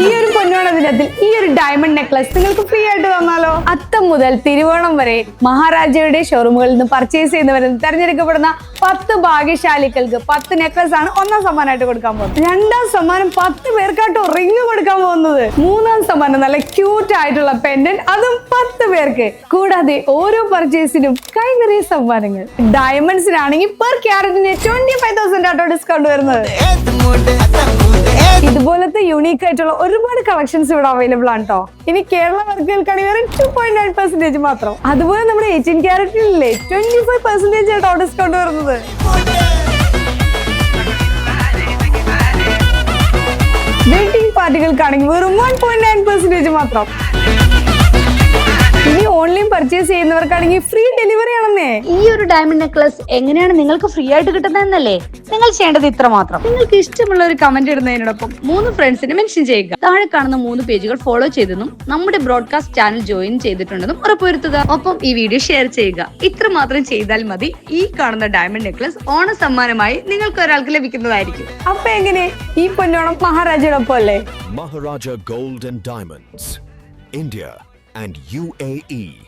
ഈ ഒരു പൊന്നോണ ദിനത്തിൽ ഈ ഒരു ഡയമണ്ട് നെക്ലസ് നിങ്ങൾക്ക് ഫ്രീ ആയിട്ട് തന്നാലോ? അത്തം മുതൽ തിരുവോണം വരെ മഹാരാജയുടെ ഷോറൂമുകളിൽ നിന്ന് പർച്ചേസ് ചെയ്യുന്നവരിൽ നിന്ന് തെരഞ്ഞെടുക്കപ്പെടുന്ന പത്ത് ഭാഗ്യശാലികൾക്ക് പത്ത് നെക്ലസ് ആണ് ഒന്നാം സമ്മാനമായിട്ട് കൊടുക്കാൻ പോകുന്നത്. രണ്ടാം സമ്മാനം പത്ത് പേർക്കാട്ടോ റിങ് കൊടുക്കാൻ പോകുന്നത്. മൂന്നാം സമ്മാനം നല്ല ക്യൂട്ട് ആയിട്ടുള്ള പെൻഡന്റ് അതും പത്ത് പേർക്ക്. കൂടാതെ ഓരോ പർച്ചേസിനും കൈ നിറയെ സമ്മാനങ്ങൾ. ഡയമണ്ട്സിനാണെങ്കിൽ പെർ ക്യാരറ്റിന് ട്വന്റി ഫൈവ് തൗസൻഡ് ആട്ടോ ഡിസ്കൗണ്ട് വരുന്നത്. ഇതുപോലത്തെ യുണീക്ക് ആയിട്ടുള്ള ഒരുപാട് കളക്ഷൻസ് ഇവിടെ അവൈലബിൾ ആണ് കേട്ടോ ഇനി കേരള വർക്കുകൾക്കാണെങ്കിൽ വെറും ടു പോയിന്റ് നയൻ പെർസെന്റേജ് മാത്രം. അതുപോലെ നമ്മുടെ എയ്റ്റീൻ ക്യാരറ്റിനില്ലേ ട്വന്റി ഫൈവ് പെർസെന്റേജ് ആയിട്ടോ ഡിസ്കൗണ്ട് വരുന്നത്. പാർട്ടികൾക്കാണെങ്കിൽ വെറും വൺ പോയിന്റ് നയൻ പെർസെന്റേജ് മാത്രം. ഇനി ഓൺലൈൻ പർച്ചേസ് ചെയ്യുന്നവർക്കാണെങ്കിൽ ഫ്രീ ഡെലിവറി ആണെന്നേ. ഈ ഒരു ഡയമണ്ട് നെക്ലസ് എങ്ങനെയാണ് നിങ്ങൾക്ക് ഫ്രീ ആയിട്ട് കിട്ടുന്നതെന്നല്ലേ? നിങ്ങൾ ചെയ്യേണ്ടത് ഇത്ര മാത്രം. നിങ്ങൾക്ക് ഇഷ്ടമുള്ള ഒരു കമന്റ് ഇടുന്നതിനോടൊപ്പം മൂന്ന് ഫ്രണ്ട്സിന് മെൻഷൻ ചെയ്യുക. താഴെ കാണുന്ന മൂന്ന് പേജുകൾ ഫോളോ ചെയ്തെന്നും നമ്മുടെ ബ്രോഡ്കാസ്റ്റ് ചാനൽ ജോയിൻ ചെയ്തിട്ടുണ്ടെന്നും ഉറപ്പുവരുത്തുക. ഒപ്പം ഈ വീഡിയോ ഷെയർ ചെയ്യുക. ഇത്ര മാത്രം ചെയ്താൽ മതി. ഈ കാണുന്ന ഡയമണ്ട് നെക്ലസ് ഓണ സമ്മാനമായി നിങ്ങൾക്ക് ഒരാൾക്ക് ലഭിക്കുന്നതായിരിക്കും. അപ്പൊ എങ്ങനെ? ഈ പൊന്നോണം മഹാരാജയുടെ ഒപ്പം അല്ലേ Maharaja Gold diamonds India. and UAE.